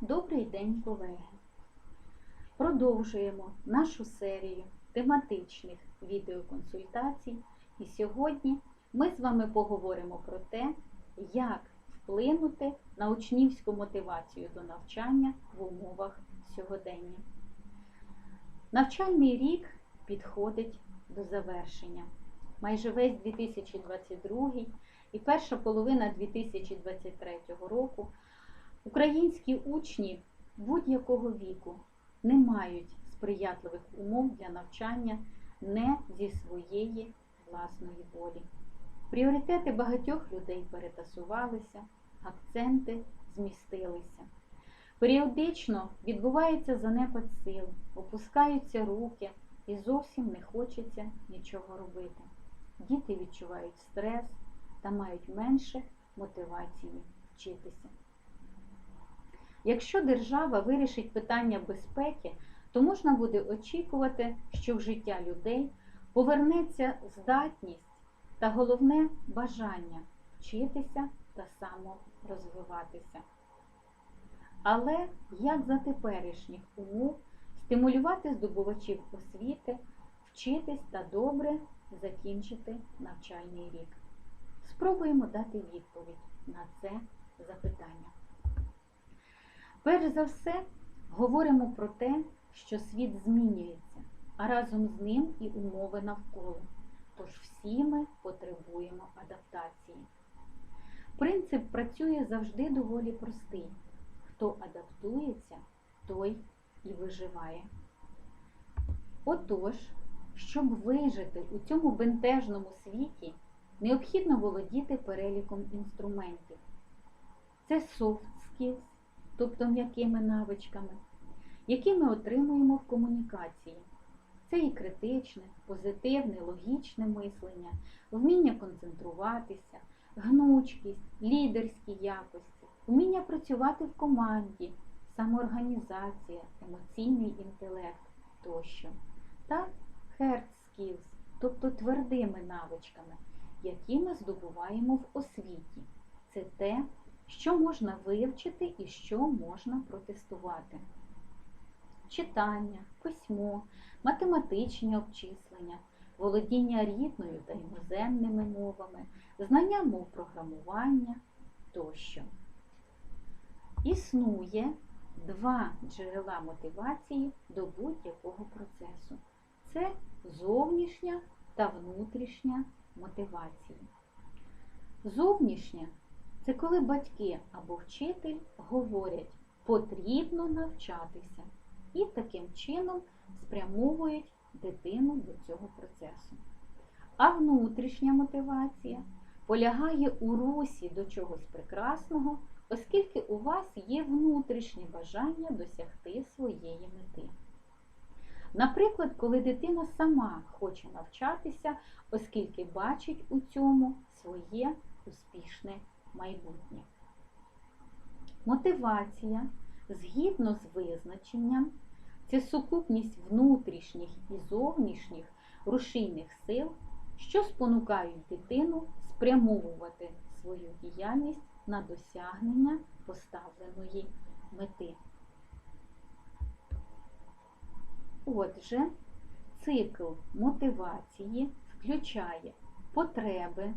Добрий день, колеги! Продовжуємо нашу серію тематичних відеоконсультацій. І сьогодні ми з вами поговоримо про те, як вплинути на учнівську мотивацію до навчання в умовах сьогодення. Навчальний рік підходить до завершення. Майже весь 2022 і перша половина 2023 року Українські учні будь-якого віку не мають сприятливих умов для навчання не зі своєї власної волі. Пріоритети багатьох людей перетасувалися, акценти змістилися. Періодично відбувається занепад сил, опускаються руки і зовсім не хочеться нічого робити. Діти відчувають стрес та мають менше мотивації вчитися. Якщо держава вирішить питання безпеки, то можна буде очікувати, що в життя людей повернеться здатність та головне бажання вчитися та саморозвиватися. Але як за теперішніх умов стимулювати здобувачів освіти, вчитись та добре закінчити навчальний рік? Спробуємо дати відповідь на це запитання. Перш за все, говоримо про те, що світ змінюється, а разом з ним і умови навколо. Тож всі ми потребуємо адаптації. Принцип працює завжди доволі простий. Хто адаптується, той і виживає. Отож, щоб вижити у цьому бентежному світі, необхідно володіти переліком інструментів. Це soft skills, тобто м'якими навичками, які ми отримуємо в комунікації. Це і критичне, позитивне, логічне мислення, вміння концентруватися, гнучкість, лідерські якості, вміння працювати в команді, самоорганізація, емоційний інтелект тощо. Та hard skills, тобто твердими навичками, які ми здобуваємо в освіті. Це те, що можна вивчити і що можна протестувати. Читання, письмо, математичні обчислення, володіння рідною та іноземними мовами, знання мов програмування тощо. Існує два джерела мотивації до будь-якого процесу. Це зовнішня та внутрішня мотивації. Зовнішня це коли батьки або вчитель говорять, потрібно навчатися, і таким чином спрямовують дитину до цього процесу. А внутрішня мотивація полягає у русі до чогось прекрасного, оскільки у вас є внутрішнє бажання досягти своєї мети. Наприклад, коли дитина сама хоче навчатися, оскільки бачить у цьому своє успішне майбутнє. Мотивація згідно з визначенням це сукупність внутрішніх і зовнішніх рушійних сил, що спонукають дитину спрямовувати свою діяльність на досягнення поставленої мети. Отже, цикл мотивації включає потреби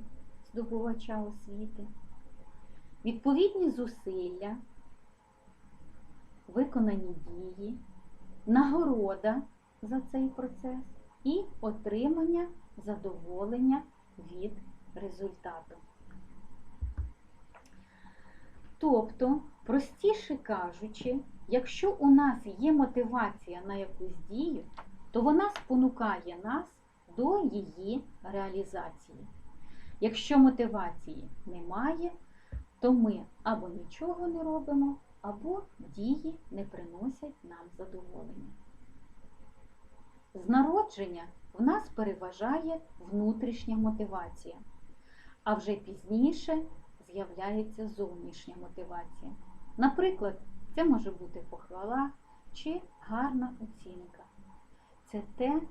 здобувача освіти, відповідні зусилля, виконані дії, нагорода за цей процес і отримання задоволення від результату. Тобто, простіше кажучи, якщо у нас є мотивація на якусь дію, то вона спонукає нас до її реалізації. Якщо мотивації немає, то ми або нічого не робимо, або дії не приносять нам задоволення. З народження в нас переважає внутрішня мотивація, а вже пізніше з'являється зовнішня мотивація. Наприклад, це може бути похвала чи гарна оцінка. Це те,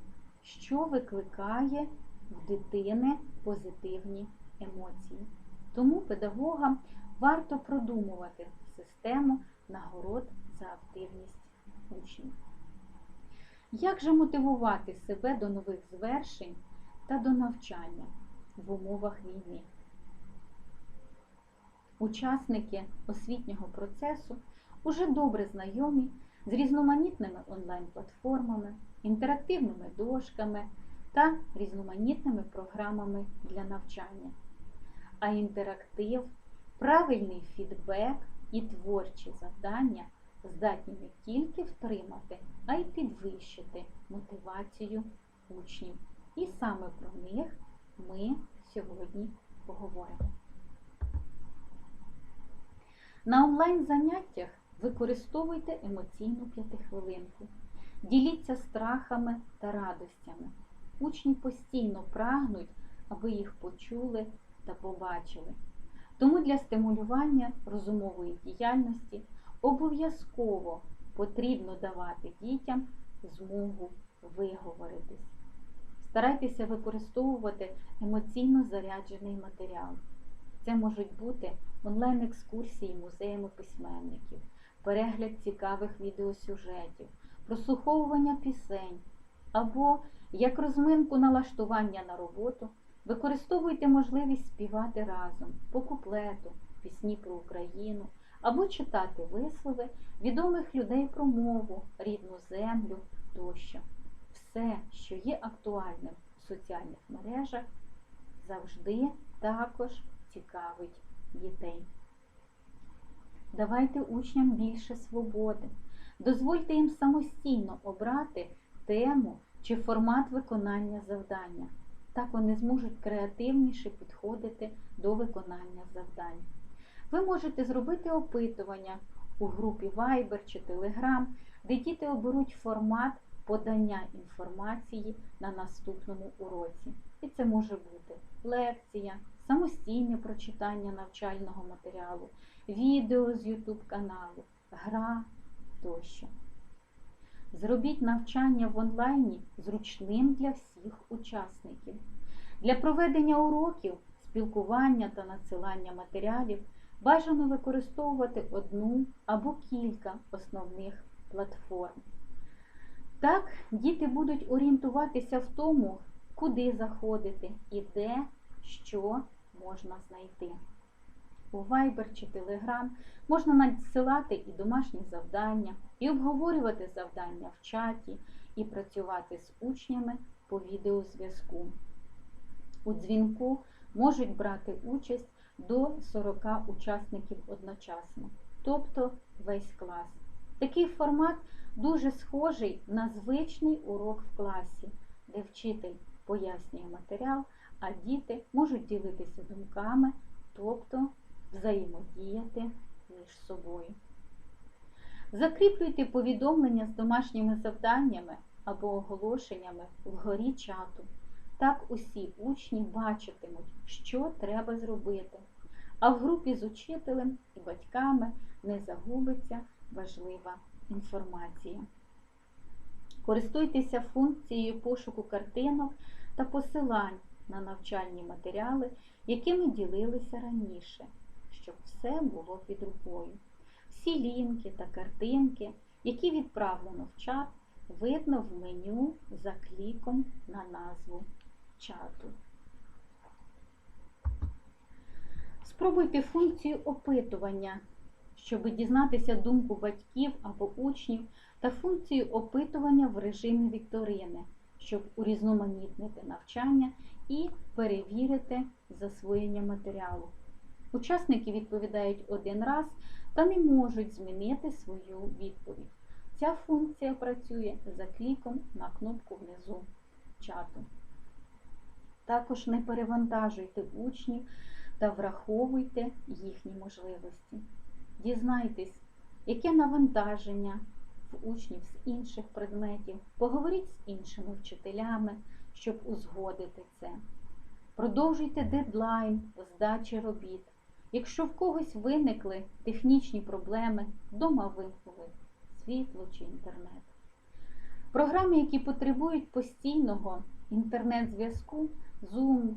що викликає в дитини позитивні емоції. Тому педагогам варто продумувати систему нагород за активність учнів. Як же мотивувати себе до нових звершень та до навчання в умовах війни? Учасники освітнього процесу уже добре знайомі з різноманітними онлайн-платформами, інтерактивними дошками та різноманітними програмами для навчання. А інтерактив, правильний фідбек і творчі завдання здатні не тільки втримати, а й підвищити мотивацію учнів. І саме про них ми сьогодні поговоримо. На онлайн заняттях використовуйте емоційну п'ятихвилинку. Діліться страхами та радостями. Учні постійно прагнуть, аби їх почули та побачили. Тому для стимулювання розумової діяльності обов'язково потрібно давати дітям змогу виговоритись. Старайтеся використовувати емоційно заряджений матеріал. Це можуть бути онлайн-екскурсії музеями письменників, перегляд цікавих відеосюжетів, прослуховування пісень або як розминку налаштування на роботу. Використовуйте можливість співати разом по куплету, пісні про Україну або читати вислови відомих людей про мову, рідну землю тощо. Все, що є актуальним в соціальних мережах, завжди також цікавить дітей. Давайте учням більше свободи. Дозвольте їм самостійно обрати тему чи формат виконання завдання. Так вони зможуть креативніше підходити до виконання завдань. Ви можете зробити опитування у групі Viber чи Telegram, де діти оберуть формат подання інформації на наступному уроці. І це може бути лекція, самостійне прочитання навчального матеріалу, відео з YouTube каналу, гра тощо. Зробіть навчання в онлайні зручним для всіх учасників. Для проведення уроків, спілкування та надсилання матеріалів бажано використовувати одну або кілька основних платформ. Так, діти будуть орієнтуватися в тому, куди заходити і де що можна знайти. У Viber чи Telegram можна надсилати і домашні завдання, і обговорювати завдання в чаті, і працювати з учнями по відеозв'язку. У дзвінку можуть брати участь до 40 учасників одночасно, тобто весь клас. Такий формат дуже схожий на звичний урок в класі, де вчитель пояснює матеріал, а діти можуть ділитися думками, тобто взаємодіяти між собою. Закріплюйте повідомлення з домашніми завданнями або оголошеннями вгорі чату. Так усі учні бачитимуть, що треба зробити, а в групі з учителем і батьками не загубиться важлива інформація. Користуйтеся функцією пошуку картинок та посилань на навчальні матеріали, якими ділилися раніше, щоб все було під рукою. Всі лінки та картинки, які відправлено в чат, видно в меню за кліком на назву чату. Спробуйте функцію опитування, щоб дізнатися думку батьків або учнів, та функцію опитування в режимі вікторини, щоб урізноманітнити навчання і перевірити засвоєння матеріалу. Учасники відповідають один раз та не можуть змінити свою відповідь. Ця функція працює за кліком на кнопку внизу чату. Також не перевантажуйте учнів та враховуйте їхні можливості. Дізнайтесь, яке навантаження в учнів з інших предметів, поговоріть з іншими вчителями, щоб узгодити це. Продовжуйте дедлайн здачі робіт. Якщо в когось виникли технічні проблеми, вдома вимкнули світло чи інтернет. Програми, які потребують постійного інтернет-зв'язку, Zoom,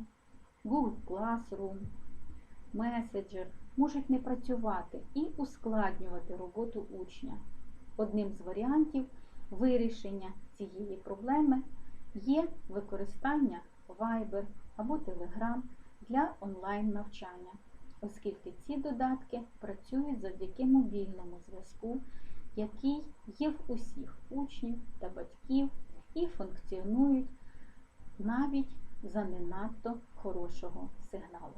Google Classroom, Messenger, можуть не працювати і ускладнювати роботу учня. Одним з варіантів вирішення цієї проблеми є використання Viber або Telegram для онлайн-навчання, оскільки ці додатки працюють завдяки мобільному зв'язку, який є в усіх учнів та батьків і функціонують навіть за не надто хорошого сигналу.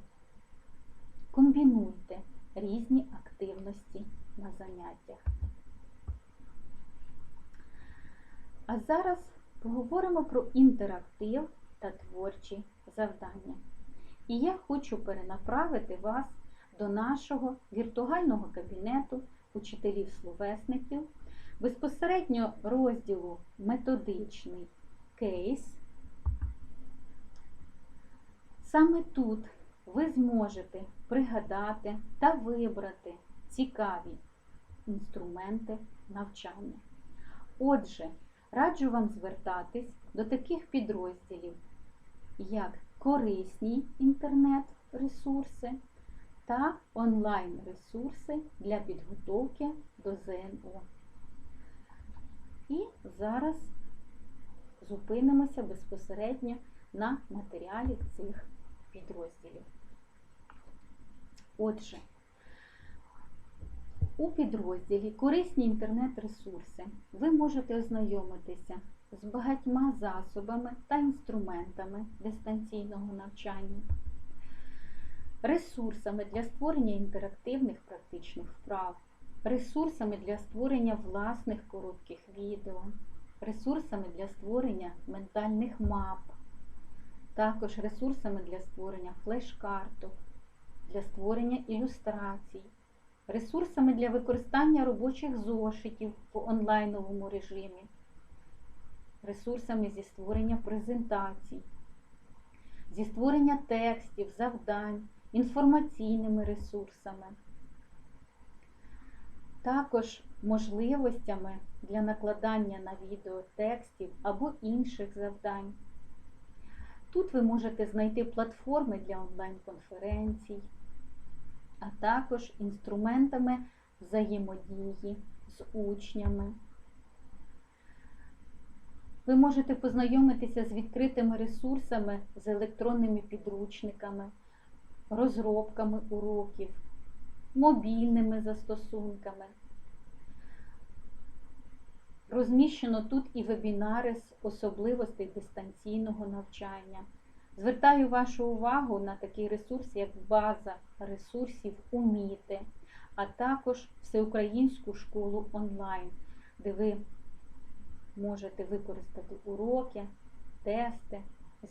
Комбінуйте різні активності на заняттях. А зараз поговоримо про інтерактив та творчі завдання. І я хочу перенаправити вас до нашого віртуального кабінету учителів-словесників, безпосередньо розділу методичний кейс. Саме тут ви зможете пригадати та вибрати цікаві інструменти навчання. Отже, раджу вам звертатись до таких підрозділів, як корисні інтернет-ресурси та онлайн-ресурси для підготовки до ЗНО. І зараз зупинимося безпосередньо на матеріалі цих підрозділів. Отже, у підрозділі Корисні інтернет-ресурси ви можете ознайомитися з багатьма засобами та інструментами дистанційного навчання, ресурсами для створення інтерактивних практичних вправ, ресурсами для створення власних коротких відео, ресурсами для створення ментальних мап, також ресурсами для створення флеш-карток, для створення ілюстрацій, ресурсами для використання робочих зошитів в онлайновому режимі, ресурсами зі створення презентацій, зі створення текстів, завдань, інформаційними ресурсами, також можливостями для накладання на відео текстів або інших завдань. Тут ви можете знайти платформи для онлайн-конференцій, а також інструментами взаємодії з учнями. Ви можете познайомитися з відкритими ресурсами, з електронними підручниками, розробками уроків, мобільними застосунками. Розміщено тут і вебінари з особливостей дистанційного навчання. Звертаю вашу увагу на такий ресурс, як база ресурсів Уміти, а також всеукраїнську школу онлайн, де ви можете використати уроки, тести,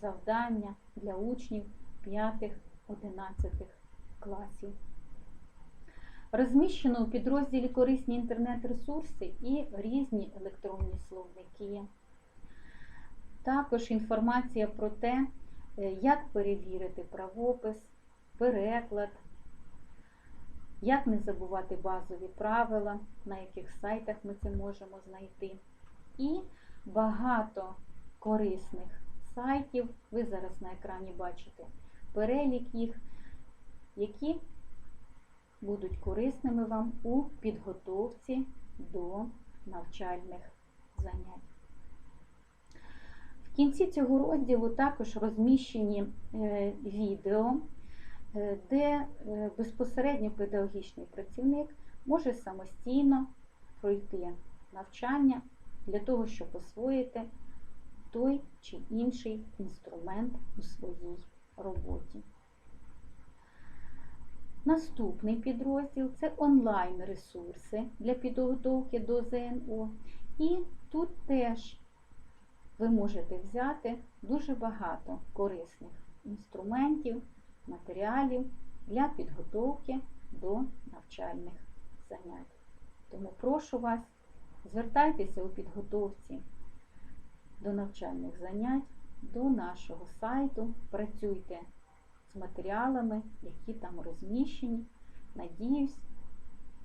завдання для учнів 5-11 класів. Розміщено у підрозділі корисні інтернет-ресурси і різні електронні словники. Також інформація про те, е, як перевірити правопис, переклад, як не забувати базові правила, на яких сайтах ми це можемо знайти. І багато корисних сайтів, ви зараз на екрані бачите перелік їх, які будуть корисними вам у підготовці до навчальних занять. В кінці цього розділу також розміщені е, відео, е, де е, безпосередньо педагогічний працівник може самостійно пройти навчання для того, щоб освоїти той чи інший інструмент у своїй роботі. Наступний підрозділ це онлайн-ресурси для підготовки до ЗНО. І тут теж ви можете взяти дуже багато корисних інструментів, матеріалів для підготовки до навчальних занять. Тому прошу вас, звертайтеся у підготовці до навчальних занять, до нашого сайту, працюйте з матеріалами, які там розміщені. Надіюсь,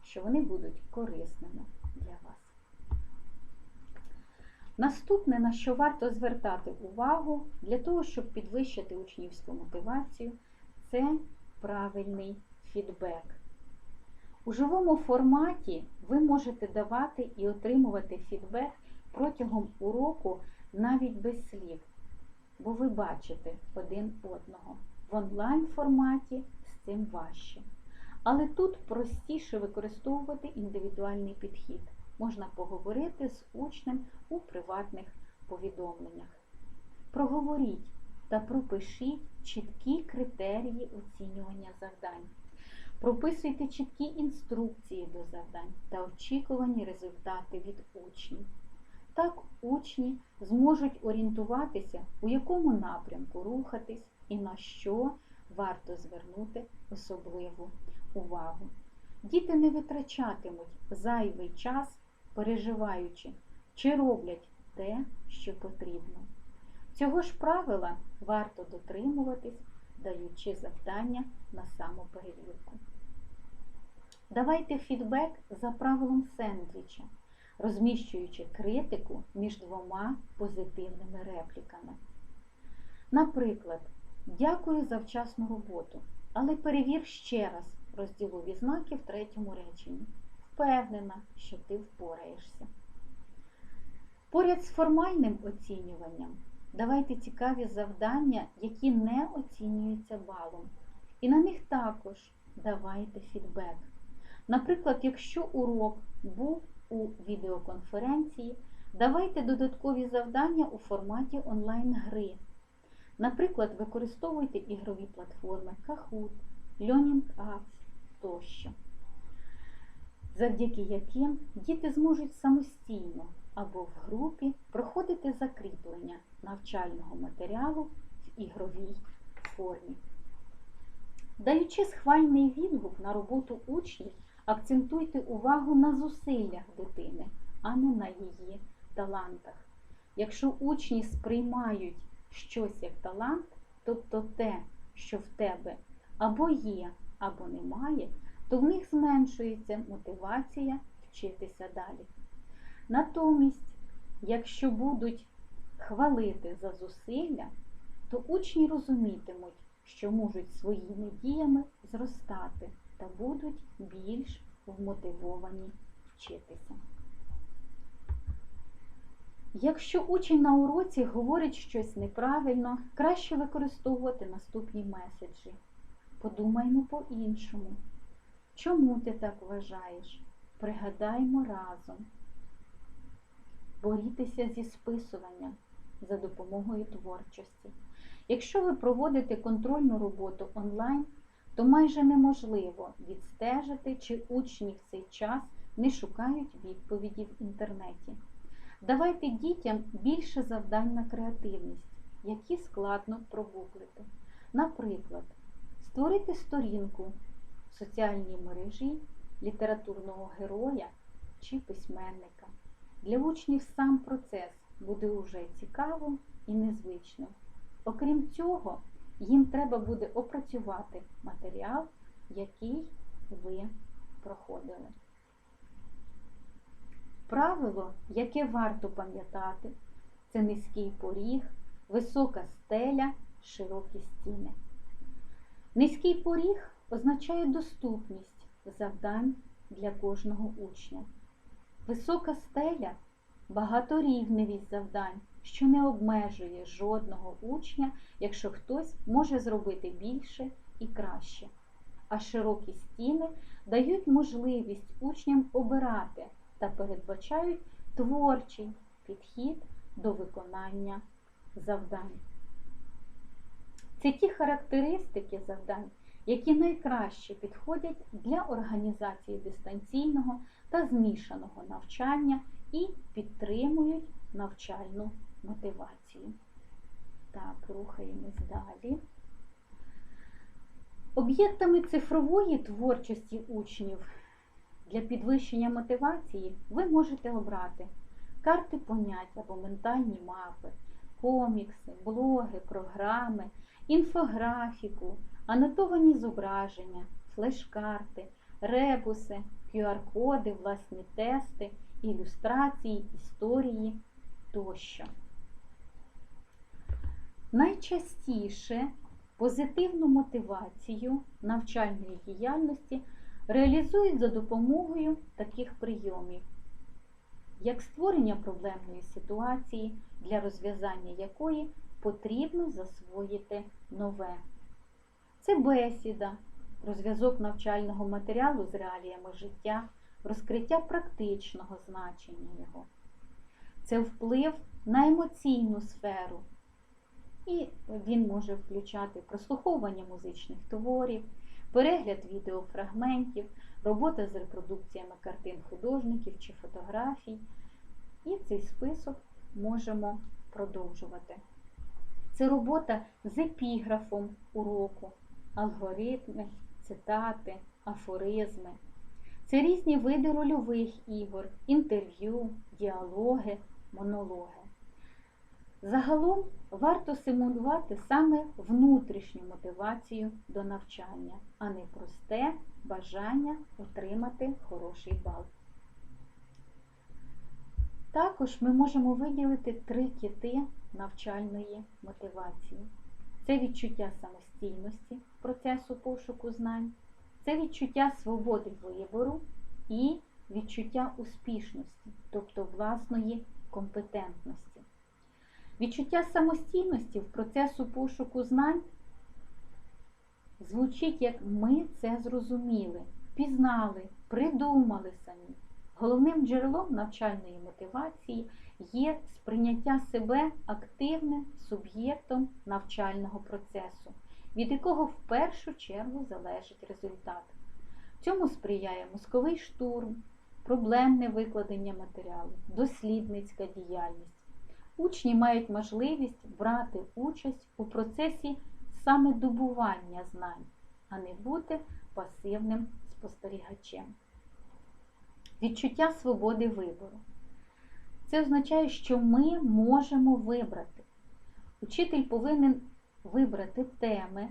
що вони будуть корисними для вас. Наступне, на що варто звертати увагу для того, щоб підвищити учнівську мотивацію, це правильний фідбек У живому форматі ви можете давати і отримувати фідбек протягом уроку навіть без слів, бо ви бачите один одного. В онлайн форматі з цим важче. Але тут простіше використовувати індивідуальний підхід. Можна поговорити з учнем у приватних повідомленнях. Проговоріть та пропишіть чіткі критерії оцінювання завдань. Прописуйте чіткі інструкції до завдань та очікувані результати від учнів. Так учні зможуть орієнтуватися, у якому напрямку рухатись і на що варто звернути особливу увагу. Діти не витрачатимуть зайвий час, переживаючи, чи роблять те, що потрібно. Цього ж правила варто дотримуватись, даючи завдання на самоперевірку. Давайте фідбек за правилом сендвіча, розміщуючи критику між двома позитивними репліками. Наприклад, дякую за вчасну роботу, але перевір ще раз розділові знаки в третьому реченні. Впевнена, що ти впораєшся. Поряд з формальним оцінюванням давайте цікаві завдання, які не оцінюються балом. І на них також давайте фідбек. Наприклад, якщо урок був у відеоконференції, давайте додаткові завдання у форматі онлайн-гри. Наприклад, використовуйте ігрові платформи Kahoot, Learning Apps тощо, завдяки яким діти зможуть самостійно або в групі проходити закріплення навчального матеріалу в ігровій формі. Даючи схвальний відгук на роботу учнів, акцентуйте увагу на зусиллях дитини, а не на її талантах. Якщо учні сприймають щось як талант, тобто те, що в тебе або є, або немає, то в них зменшується мотивація вчитися далі. Натомість, якщо будуть хвалити за зусилля, то учні розумітимуть, що можуть своїми діями зростати та будуть більш вмотивовані вчитися. Якщо учень на уроці говорить щось неправильно, краще використовувати наступні меседжі. Подумаймо по-іншому. Чому ти так вважаєш? Пригадаймо разом. Борітеся зі списуванням за допомогою творчості. Якщо ви проводите контрольну роботу онлайн, то майже неможливо відстежити, чи учні в цей час не шукають відповіді в інтернеті. Давайте дітям більше завдань на креативність, які складно прогуглити. Наприклад, створити сторінку в соціальній мережі літературного героя чи письменника. Для учнів сам процес буде уже цікавим і незвичним. Окрім цього, їм треба буде опрацювати матеріал, який ви проходили. Правило, яке варто пам'ятати, це низький поріг, висока стеля, широкі стіни. Низький поріг означає доступність завдань для кожного учня. Висока стеля багаторівневість завдань, що не обмежує жодного учня, якщо хтось може зробити більше і краще. А широкі стіни дають можливість учням обирати та передбачають творчий підхід до виконання завдань. Це ті характеристики завдань, які найкраще підходять для організації дистанційного та змішаного навчання і підтримують навчальну мотивацію. Так, рухаємось далі. Об'єктами цифрової творчості учнів для підвищення мотивації ви можете обрати карти понять або ментальні мапи, комікси, блоги, програми, інфографіку, анотовані зображення, флеш-карти, ребуси, QR-коди, власні тести, ілюстрації, історії тощо. Найчастіше позитивну мотивацію навчальної діяльності реалізують за допомогою таких прийомів, як створення проблемної ситуації, для розв'язання якої потрібно засвоїти нове. Це бесіда, розв'язок навчального матеріалу з реаліями життя, розкриття практичного значення його. Це вплив на емоційну сферу. І він може включати прослуховування музичних творів, перегляд відеофрагментів, робота з репродукціями картин художників чи фотографій. І цей список можемо продовжувати. Це робота з епіграфом уроку, алгоритми, цитати, афоризми. Це різні види рольових ігор, інтерв'ю, діалоги, монологи. Загалом варто симулювати саме внутрішню мотивацію до навчання, а не просте бажання отримати хороший бал. Також ми можемо виділити три кити навчальної мотивації. Це відчуття самостійності процесу пошуку знань, це відчуття свободи вибору і відчуття успішності, тобто власної компетентності. Відчуття самостійності в процесу пошуку знань звучить як ми це зрозуміли, пізнали, придумали самі. Головним джерелом навчальної мотивації є сприйняття себе активним суб'єктом навчального процесу, від якого в першу чергу залежить результат. Цьому сприяє мозковий штурм, проблемне викладення матеріалу, дослідницька діяльність. Учні мають можливість брати участь у процесі саме добування знань, а не бути пасивним спостерігачем. Відчуття свободи вибору. Це означає, що ми можемо вибрати. Учитель повинен вибрати теми,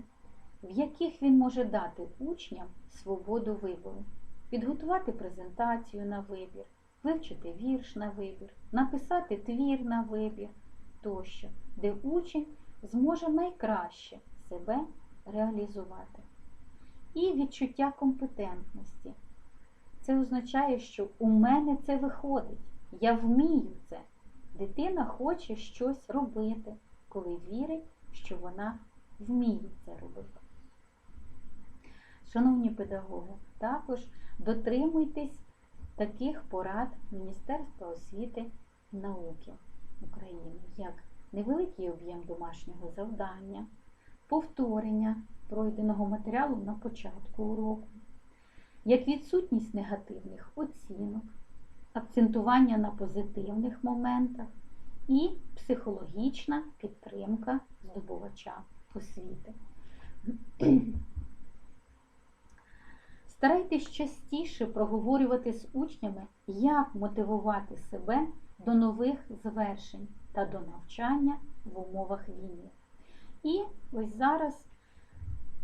в яких він може дати учням свободу вибору, підготувати презентацію на вибір, вивчити вірш на вибір, написати твір на вибір тощо, де учень зможе найкраще себе реалізувати. І відчуття компетентності. Це означає, що у мене це виходить. Я вмію це. Дитина хоче щось робити, коли вірить, вона вміє це робити. Шановні педагоги, також дотримуйтесь таких порад Міністерства освіти і науки України, як невеликий об'єм домашнього завдання, повторення пройденого матеріалу на початку уроку, як відсутність негативних оцінок, акцентування на позитивних моментах і психологічна підтримка здобувача освіти. Старайтесь частіше проговорювати з учнями, як мотивувати себе до нових звершень та до навчання в умовах війни. І ось зараз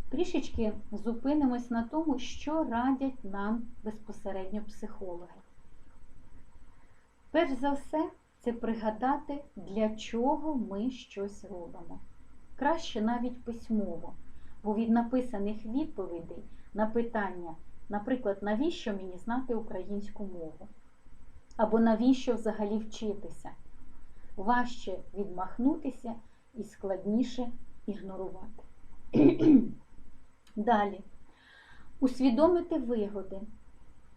трішечки зупинимось на тому, що радять нам безпосередньо психологи. Перш за все, це пригадати, для чого ми щось робимо. Краще навіть письмово, бо від написаних відповідей на питання, наприклад, навіщо мені знати українську мову? Або навіщо взагалі вчитися? Важче відмахнутися і складніше ігнорувати. Далі. Усвідомити вигоди.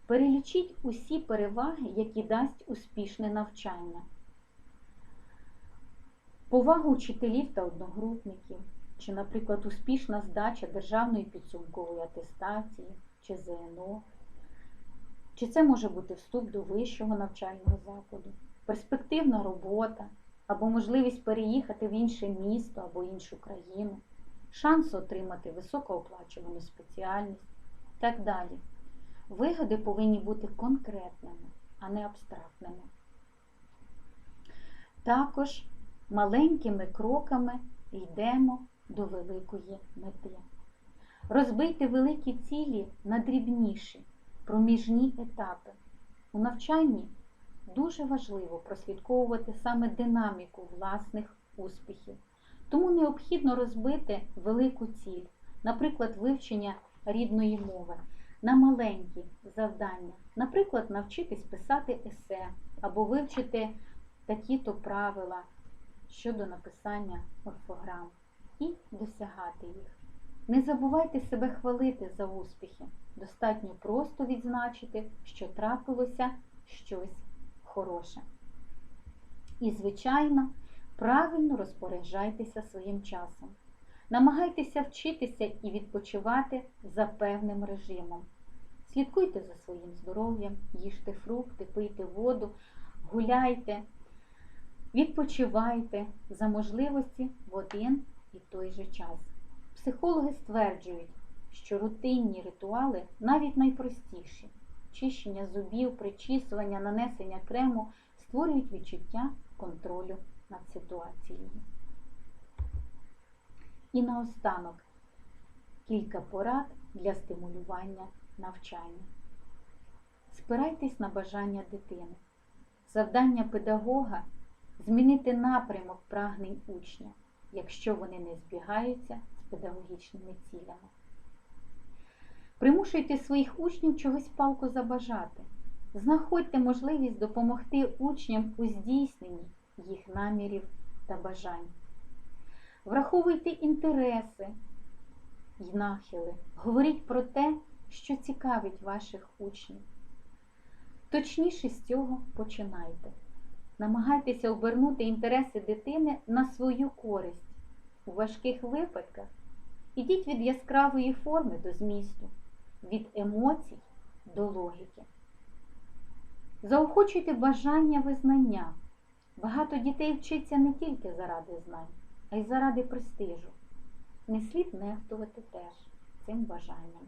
Перелічіть усі переваги, які дасть успішне навчання. Повагу вчителів та одногрупників, чи, наприклад, успішна здача державної підсумкової атестації чи ЗНО, чи це може бути вступ до вищого навчального закладу, перспективна робота або можливість переїхати в інше місто або іншу країну, шанс отримати високооплачувану спеціальність і так далі. Вигоди повинні бути конкретними, а не абстрактними. Також маленькими кроками йдемо до великої мети. Розбийте великі цілі на дрібніші, проміжні етапи. У навчанні дуже важливо прослідковувати саме динаміку власних успіхів. Тому необхідно розбити велику ціль, наприклад, вивчення рідної мови на маленькі завдання, наприклад, навчитись писати есе або вивчити такі-то правила щодо написання орфограм і досягати їх. Не забувайте себе хвалити за успіхи. Достатньо просто відзначити, що трапилося щось хороше. І, звичайно, правильно розпоряджайтеся своїм часом. Намагайтеся вчитися і відпочивати за певним режимом. Слідкуйте за своїм здоров'ям, їжте фрукти, пийте воду, гуляйте, відпочивайте за можливості в один і той же час. Психологи стверджують, що рутинні ритуали, навіть найпростіші, чищення зубів, причісування, нанесення крему, створюють відчуття контролю над ситуацією. І наостанок кілька порад для стимулювання навчання. Спирайтесь на бажання дитини. Завдання педагога змінити напрямок прагнень учня, якщо вони не збігаються з педагогічними цілями. Примушуйте своїх учнів чогось палко забажати. Знаходьте можливість допомогти учням у здійсненні їх намірів та бажань. Враховуйте інтереси й нахили. Говоріть про те, що цікавить ваших учнів. Точніше з цього починайте. Намагайтеся обернути інтереси дитини на свою користь. У важких випадках ідіть від яскравої форми до змісту, від емоцій до логіки. Заохочуйте бажання визнання. Багато дітей вчиться не тільки заради знань, а й заради престижу. Не слід нехтувати теж цим бажанням.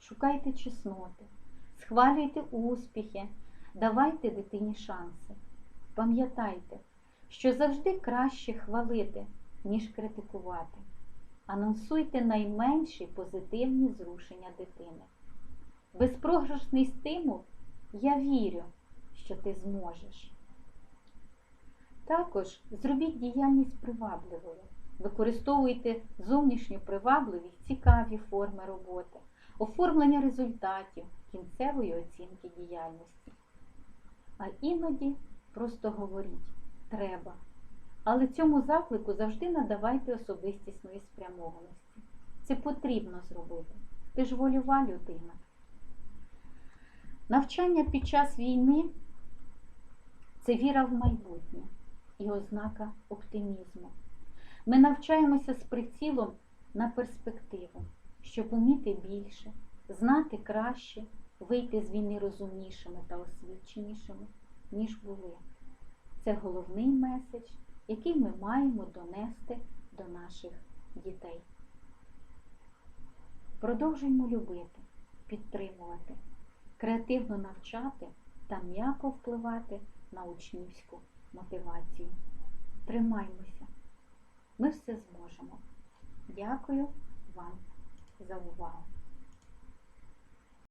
Шукайте чесноти, схвалюйте успіхи, давайте дитині шанси. Пам'ятайте, що завжди краще хвалити, ніж критикувати. Анонсуйте найменші позитивні зрушення дитини. Безпрограшний стимул я вірю, що ти зможеш. Також зробіть діяльність привабливою. Використовуйте зовнішню привабливість, цікаві форми роботи, оформлення результатів, кінцевої оцінки діяльності. А іноді просто говоріть треба. Але цьому заклику завжди надавайте особистісної спрямованості. Це потрібно зробити. Ти ж вольова людина. Навчання під час війни це віра в майбутнє і ознака оптимізму. Ми навчаємося з прицілом на перспективу, щоб уміти більше, знати краще, вийти з війни розумнішими та освіченішими, ніж були. Це головний меседж, який ми маємо донести до наших дітей. Продовжуємо любити, підтримувати, креативно навчати та м'яко впливати на учнівську мотивацію. Тримаймося! Ми все зможемо. Дякую вам за увагу.